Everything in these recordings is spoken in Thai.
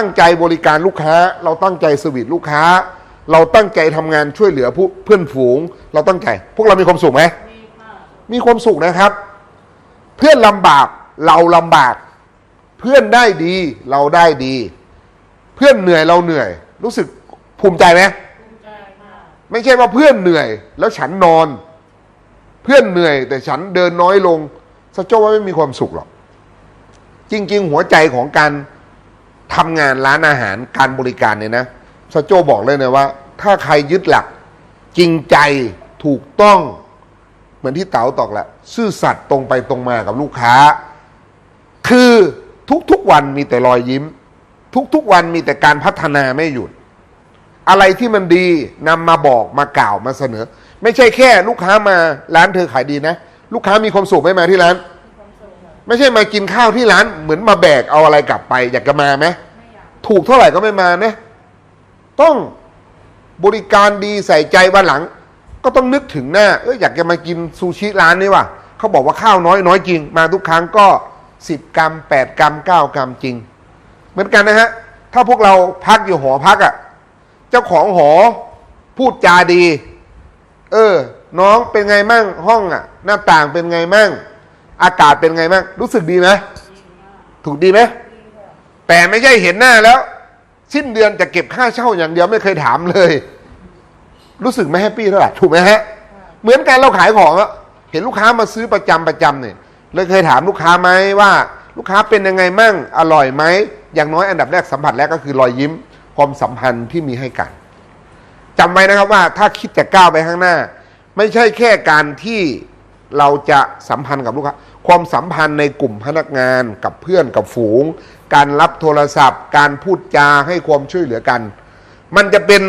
ตั้งใจบริการลูกค้า เราตั้งใจสวิตลูกค้า เราตั้งใจทำงานช่วยเหลือผู้เพื่อนฝูง เราตั้งใจ พวกเรามีความสุขไหมมีค่ะมีความสุขนะครับ เพื่อนลำบากเราลำบาก เพื่อนได้ดีเราได้ดี เพื่อนเหนื่อยเราเหนื่อย รู้สึกภูมิใจไหมภูมิใจค่ะไม่ใช่ว่าเพื่อนเหนื่อย แล้วฉันนอน เพื่อนเหนื่อย แต่ฉันเดินน้อยลงสโจว่าไม่มีความสุขหรอกจริง ๆ หัวใจของการ ทำงานร้านอาหารการบริการเนี่ยนะสโจบอกเลยนะว่า ถ้าใครยึดหลัก จริงใจถูกต้อง เหมือนที่เต๋าตอกแหละซื่อสัตย์ตรงไปตรงมากับลูกค้า คือทุกๆวันมีแต่รอยยิ้ม ทุกๆวันมีแต่การพัฒนาไม่หยุด อะไรที่มันดีนำมาบอกมากล่าวมาเสนอ ไม่ใช่แค่ ลูกค้ามาร้านเธอขายดีนะ ลูกค้ามีความสุขไหม่มาที่ร้าน ไม่ใช่มากินข้าวที่ร้าน เหมือนมาแบกเอาอะไรกลับไป อยากจะมาไหมไม่อยากถูกเท่าไหร่ก็ไม่มานะต้องบริการดีใส่ใจวันหลัง ก็ต้องนึกถึงหน้าเอออยากจะมากินซูชิร้านนี้ว่ะเขาบอกว่าข้าวน้อยน้อยจริง มาทุกครั้งก็สิบกรัมแปดกรัมเก้ากรัมจริง เหมือนกันนะฮะ ถ้าพวกเราพักอยู่หอพักอะ่ะ เจ้าของหอพูดจาดี เออ น้องเป็นไงมั่งห้องอะ่ะ หน้าต่างเป็นไงมั่ง อากาศเป็นไงมั่งรู้สึกดีไหมถูกดีไหมแต่ไม่ใช่เห็นหน้าแล้ว สิ้นเดือนจะเก็บค่าเช่าอย่างเดียวไม่เคยถามเลย รู้สึกไม่แฮปปี้เท่าไหร่ถูกไหมฮะ เหมือนกันเราขายของอะเห็นลูกค้ามาซื้อประจำประจำเนี่ยเลยเคยถามลูกค้าไหมว่า ลูกค้าเป็นยังไงมั่งอร่อยไหมอย่างน้อยอันดับแรกสัมผัสแรกก็คือรอยยิ้มความสัมพันธ์ที่มีให้กันจำไว้นะครับว่าถ้าคิดจะก้าวไปข้างหน้า ไม่ใช่แค่การที่ เราจะสัมพันธ์กับลูกค้าความสัมพันธ์ในกลุ่มพนักงานกับเพื่อนกับฝูง การรับโทรศัพท์ การพูดจาให้ความช่วยเหลือกัน มันจะเป็น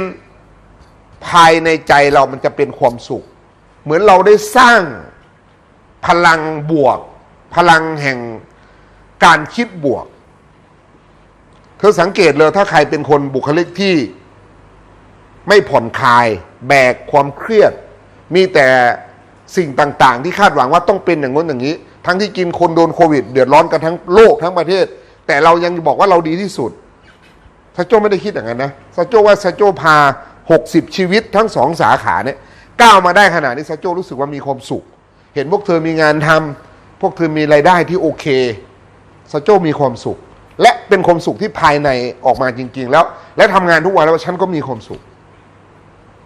ภายในใจเรามันจะเป็นความสุข เหมือนเราได้สร้างพลังบวก พลังแห่งการคิดบวก เธอสังเกตเลยถ้าใครเป็นคนบุคลิกที่ ไม่ผ่อนคลาย แบกความเครียด มีแต่ สิ่งต่างๆ ที่คาดหวังว่าต้องเป็นอย่างนู้นอย่างนี้ ทั้งที่กินคนโดนโควิด เดือดร้อนกันทั้งโลกทั้งประเทศ แต่เรายังบอกว่าเราดีที่สุดซาโจไม่ได้คิดอย่างนั้นนะซาโจว่าซาโจพา 60 ชีวิตทั้งสองสาขาเนี่ยก้าวมาได้ขนาดนี้ซาโจรู้สึกว่ามีความสุข เห็นพวกเธอมีงานทำพวกเธอมีรายได้ที่โอเคซาโจมีความสุข และเป็นความสุขที่ภายในออกมาจริง ๆ แล้ว และทำงานทุกวันแล้วฉันก็มีความสุข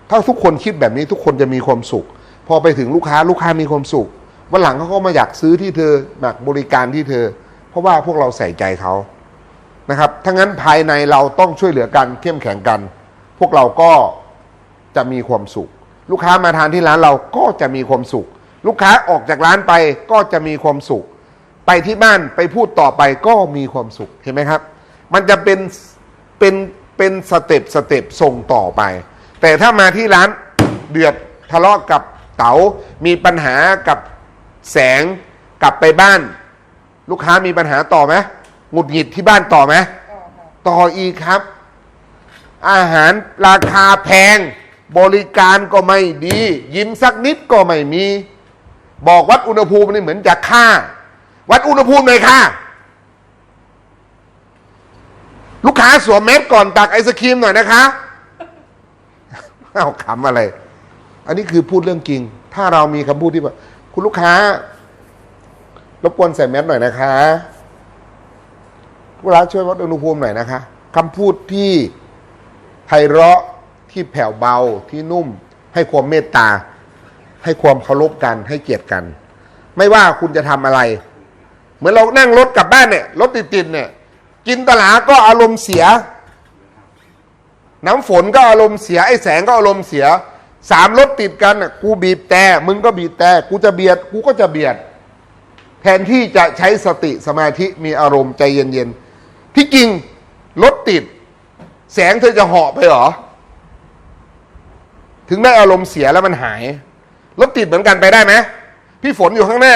ถ้าทุกคนคิดแบบนี้ทุกคนจะมีความสุข พอไปถึงลูกค้าลูกค้ามีความสุขวันหลังเขาก็มาอยากซื้อที่เธอมาบริการที่เธอ เพราะว่าพวกเราใส่ใจเขานะครับถ้างั้นภายในเราต้องช่วยเหลือกันเข้มแข็งกัน พวกเราก็จะมีความสุข ลูกค้ามาทานที่ร้านเราก็จะมีความสุข ลูกค้าออกจากร้านไปก็จะมีความสุข ไปที่บ้านไปพูดต่อไปก็มีความสุขเห็นไหมครับ มันจะเป็นเป็นเป็นสเต็ปสเต็ปส่งต่อไป แต่ถ้ามาที่ร้านเดือดทะเลาะกับ เต๋ามีปัญหากับแสงกลับไปบ้าน ลูกค้ามีปัญหาต่อไหมหงุดหงิดที่บ้านต่อไหมก็ค่ะต่ออีกครับ อาหารราคาแพง บริการก็ไม่ดี ยิ้มสักนิดก็ไม่มี บอกวัดอุณหภูมินี่เหมือนจะฆ่า วัดอุณหภูมิหน่อยค่ะ ลูกค้าสวมแมสก่อนตักไอศครีมหน่อยนะคะ เอาขำอะไร อันนี้คือพูดเรื่องจริง ถ้าเรามีคำพูดที่แบบคุณลูกค้ารบกวนใส่แมสหน่อยนะคะเวลาช่วยวัดอุณหภูมิหน่อยนะคะคำพูดที่ไพเราะที่แผ่วเบาที่นุ่ม ให้ความเมตตา ให้ความเคารพกัน ให้เกียรติกัน ไม่ว่าคุณจะทำอะไร เหมือนเรานั่งรถกลับบ้านเนี่ยรถติดๆเนี่ย กินตลาก็อารมณ์เสีย น้ำฝนก็อารมณ์เสียไอ้แสงก็อารมณ์เสีย สามรถติดกันน่ะกูบีบแต่มึงก็บีบแต่กูจะเบียด กูก็จะเบียด แทนที่จะใช้สติสมาธิมีอารมณ์ใจเย็นๆที่จริงรถติด แสงเธอจะเหาะไปหรอ ถึงได้อารมณ์เสียแล้วมันหายรถติดเหมือนกันไปได้ไหมพี่ฝนอยู่ข้างหน้า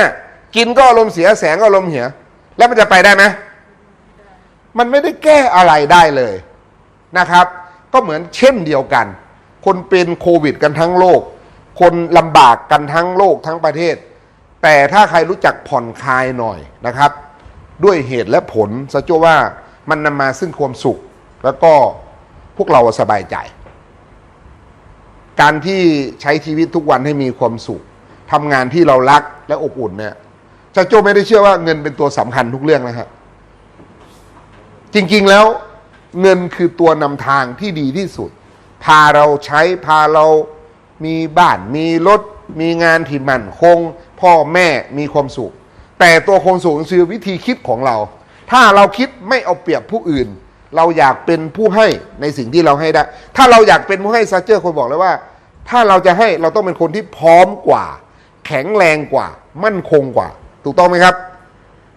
กินก็อารมณ์เสียแสงก็อารมณ์เสียแล้วมันจะไปได้ไหมมันไม่ได้แก้อะไรได้เลยนะครับ ก็เหมือนเช่นเดียวกัน คนเป็นโควิดกันทั้งโลก คนลำบากกันทั้งโลกทั้งประเทศ แต่ถ้าใครรู้จักผ่อนคลายหน่อยนะครับ ด้วยเหตุและผลสะโจว่ามันนำมาซึ่งความสุข แล้วก็พวกเราสบายใจ การที่ใช้ชีวิตทุกวันให้มีความสุขทำงานที่เรารักและอบอุ่นเนี่ยจ้าโจ้ไม่ได้เชื่อว่าเงินเป็นตัวสำคัญทุกเรื่องนะครับจริงๆแล้วเงินคือตัวนำทางที่ดีที่สุด พาเราใช้พาเรามีบ้านมีรถมีงานที่มั่นคง พ่อแม่มีความสุข แต่ตัวความสุขคือวิธีคิดของเรา ถ้าเราคิดไม่เอาเปรียบผู้อื่น เราอยากเป็นผู้ให้ในสิ่งที่เราให้ได้ ถ้าเราอยากเป็นผู้ให้ซาเจอร์คนบอกเลยว่า ถ้าเราจะให้เราต้องเป็นคนที่พร้อมกว่า แข็งแรงกว่า มั่นคงกว่า ถูกต้องไหมครับ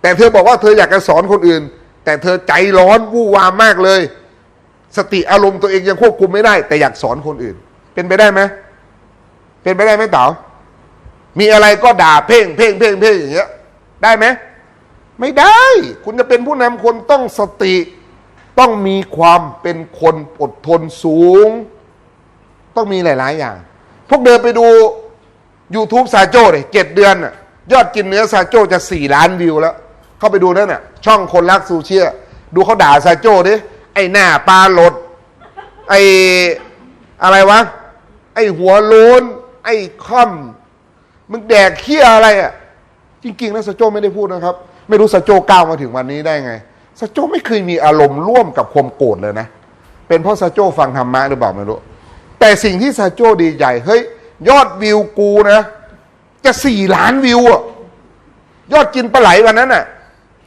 แต่เธอบอกว่าเธออยากจะสอนคนอื่น แต่เธอใจร้อนวู่วามมากเลย สติอารมณ์ตัวเองยังควบคุมไม่ได้ แต่อยากสอนคนอื่น เป็นไปได้ไหมเป็นไปได้ไหมเต๋ามีอะไรก็ด่าเพ่งเพ่งเพ่งเพ่งอย่างเงี้ย ได้ไหมไม่ได้ คุณจะเป็นผู้นำคนต้องสติ ต้องมีความเป็นคนอดทนสูง ต้องมีหลาย ๆ อย่าง พวกเดินไปดู YouTube ซาโจ้เลยเจ็ดเดือน ยอดกินเนื้อซาโจ้จะสี่ล้านวิวแล้ว เข้าไปดูนั่นน่ะ ช่องคนรักซูเชีย ดูเขาด่าซาโจ้ดิ ไอ้หน้าปลาหลด ไอ้อะไรวะ ไอ้หัวโลน ไอ้ค่อม มึงแดกเขี้ยอะไรอะ จริงๆแล้วซาโจ้ไม่ได้พูดนะครับ ไม่รู้ซาโจ้ก้าวมาถึงวันนี้ได้ไงซาโจ้ไม่เคยมีอารมณ์ร่วมกับความโกรธเลยนะ เป็นเพราะซาโจ้ฟังธรรมะหรือเปล่าไม่รู้ แต่สิ่งที่ซาโจ้ดีใจเฮ้ยยอดวิวกูนะ จะสี่ล้านวิวอะยอดกินปลาไหลวันนั้นน่ะ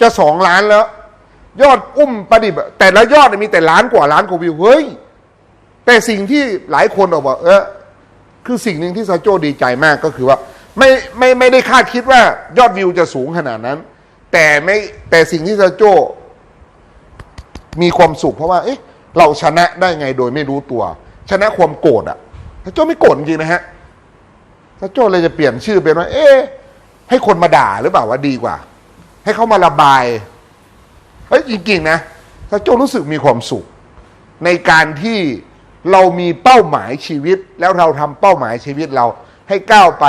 จะสองล้านแล้ว ยอดอุ้มปลาดิบแต่ละยอดมีแต่ล้านกว่าล้านกว่าวิวเฮ้ย แต่สิ่งที่หลายคนบอกว่า เออคือสิ่งหนึ่งที่ซาโจดีใจมากก็คือว่า ไม่ไม่ไม่ได้คาดคิดว่ายอดวิวจะสูงขนาดนั้น แต่ไม่แต่สิ่งที่ซาโจมีความสุขเพราะว่า เอ๊ะ เราชนะได้ไงโดยไม่รู้ตัว ชนะความโกรธอะซาโจไม่โกรธจริงนะฮะซาโจเลยจะเปลี่ยนชื่อเป็นว่า เอ๊ะให้คนมาด่าหรือเปล่าว่าดีกว่า ให้เขามาระบาย เฮ้ยจริงๆนะซาโจ้รู้สึกมีความสุข ในการที่เรามีเป้าหมายชีวิต แล้วเราทำเป้าหมายชีวิตเราให้ก้าวไป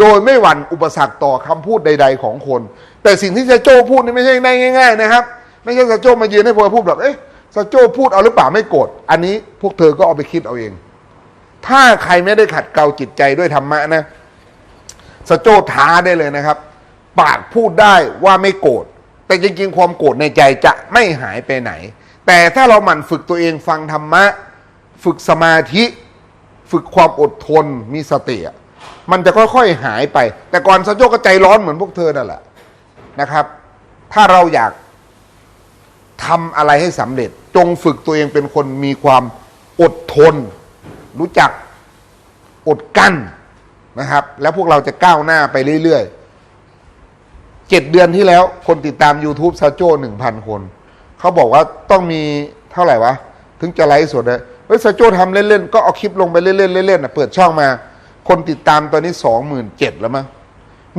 โดยไม่หวั่นอุปสรรคต่อคำพูดใด ๆ ของคน แต่สิ่งที่ซาโจ้พูดนี่ไม่ใช่ได้ง่าย ๆ นะครับ ไม่ใช่ซาโจ้มายืนให้พวกเราพูดแบบเอ๊ะซาโจ้พูดเอาหรือเปล่าไม่โกรธอันนี้พวกเธอก็เอาไปคิดเอาเอง ถ้าใครไม่ได้ขัดเกลาจิตใจด้วยธรรมะนะซาโจ้ท้าได้เลยนะครับ ปากพูดได้ว่าไม่โกรธ แต่จริงๆ ความโกรธในใจจะไม่หายไปไหน แต่ถ้าเราหมั่นฝึกตัวเองฟังธรรมะ ฝึกสมาธิ ฝึกความอดทนมีสติมันจะค่อยๆหายไป แต่ก่อนซาโจก็ใจร้อนเหมือนพวกเธอนั่นแหละนะครับ ถ้าเราอยากทำอะไรให้สำเร็จ จงฝึกตัวเองเป็นคนมีความอดทน รู้จักอดกั้นนะครับ แล้วพวกเราจะก้าวหน้าไปเรื่อยๆ เจ็ดเดือนที่แล้วคนติดตาม YouTube ซาโจ้หนึ่งพันคน เขาบอกว่าต้องมีเท่าไหร่วะ ถึงจะไลฟ์สดเลยเฮ้ยซาโจ้ทำเล่น ๆ ก็เอาคลิปลงไปเล่น ๆ เล่นๆนะเปิดช่องมา คนติดตามตอนนี้สองหมื่นเจ็ดแล้วมั้ง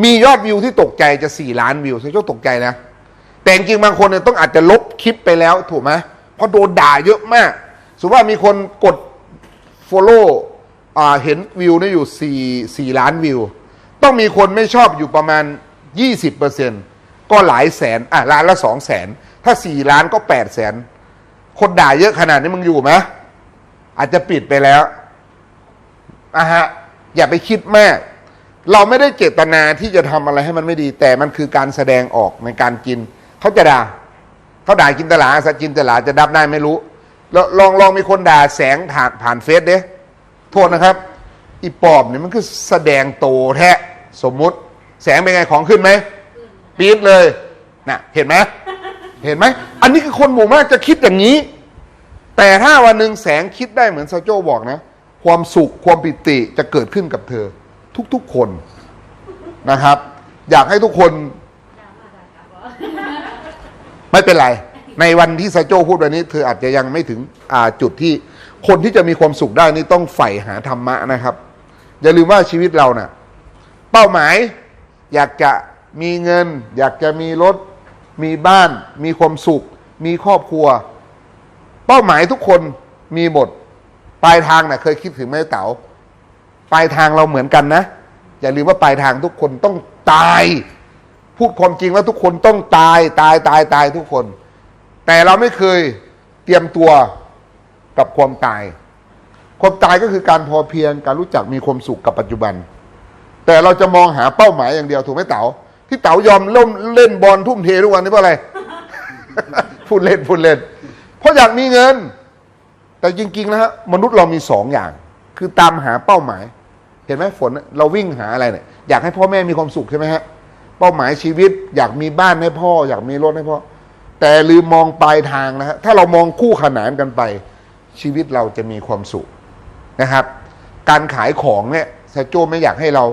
มียอดวิวที่ตกใจจะสี่ล้านวิวซาโจ้ตกใจนะ แต่จริงบางคนเนี่ยต้องอาจจะลบคลิปไปแล้วถูกไหมเพราะโดนด่าเยอะมาก สมมติว่ามีคนกด follow อ่าเห็นวิวนี่อยู่สี่สี่ล้านวิว ต้องมีคนไม่ชอบอยู่ประมาณ 20%ก็หลายแสนอะล้านละสองแสนถ้าสี่ล้านก็แปดแสนคนด่าเยอะขนาดนี้มึงอยู่ไหมอาจจะปิดไปแล้วอะฮะอย่าไปคิดมาก เราไม่ได้เจตนาที่จะทำอะไรให้มันไม่ดี แต่มันคือการแสดงออกในการกิน เขาจะด่าเขาด่ากินตลาสัตว์กินตลาจะดับได้ไม่รู้ลลองลองมีคนด่าแสงผ่านผ่านเฟซเด้โทษนะครับ อีปอบเนี่ยมันคือแสดงโตแท้สมมุติ แสงเป็นไงของขึ้นไหมปี๊ดเลยน่ะเห็นไหมเห็นไหมอันนี้คือคนหมู่มากจะคิดอย่างนี้ แต่ถ้าวันหนึ่งแสงคิดได้เหมือนซาโจบอกนะ ความสุขความปิติจะเกิดขึ้นกับเธอ ทุกๆคนนะครับ อยากให้ทุกคน ไม่เป็นไร ในวันที่ซาโจพูดแบบนี้ เธออาจจะยังไม่ถึงอ่าจุดที่คนที่จะมีความสุขได้นี่ต้องใฝ่หาธรรมะนะครับ อย่าลืมว่าชีวิตเราเนะ่ะ เป้าหมาย อยากจะมีเงิน อยากจะมีรถ มีบ้าน มีความสุข มีครอบครัว เป้าหมายทุกคนมีหมด ปลายทางนะ่ะ เคยคิดถึงไหมเต๋าปลายทางเราเหมือนกันนะ อย่าลืมว่าปลายทางทุกคนต้องตาย พูดความจริงว่าทุกคนต้องตายตายตายตายทุกคน แต่เราไม่เคยเตรียมตัวกับความตาย ความตายก็คือการพอเพียงการรู้จักมีความสุขกับปัจจุบัน แต่เราจะมองหาเป้าหมายอย่างเดียวถูกไหมเต๋าที่เต๋ายอมเล่นเล่นบอลทุ่มเททุกวันนี่เพราะอะไร พูดเล่นพูดเล่น เพราะอยากมีเงิน แต่จริงๆนะฮะมนุษย์เรามีสองอย่าง คือตามหาเป้าหมาย เห็นไหมฝนเราวิ่งหาอะไรเนี่ยอยากให้พ่อแม่มีความสุขใช่ไหมฮะเป้าหมายชีวิต อยากมีบ้านให้พ่อ อยากมีรถให้พ่อ แต่ลืมมองปลายทางนะฮะถ้าเรามองคู่ขนานกันไป ชีวิตเราจะมีความสุขนะครับ การขายของเนี่ยซาโจไม่อยากให้เรา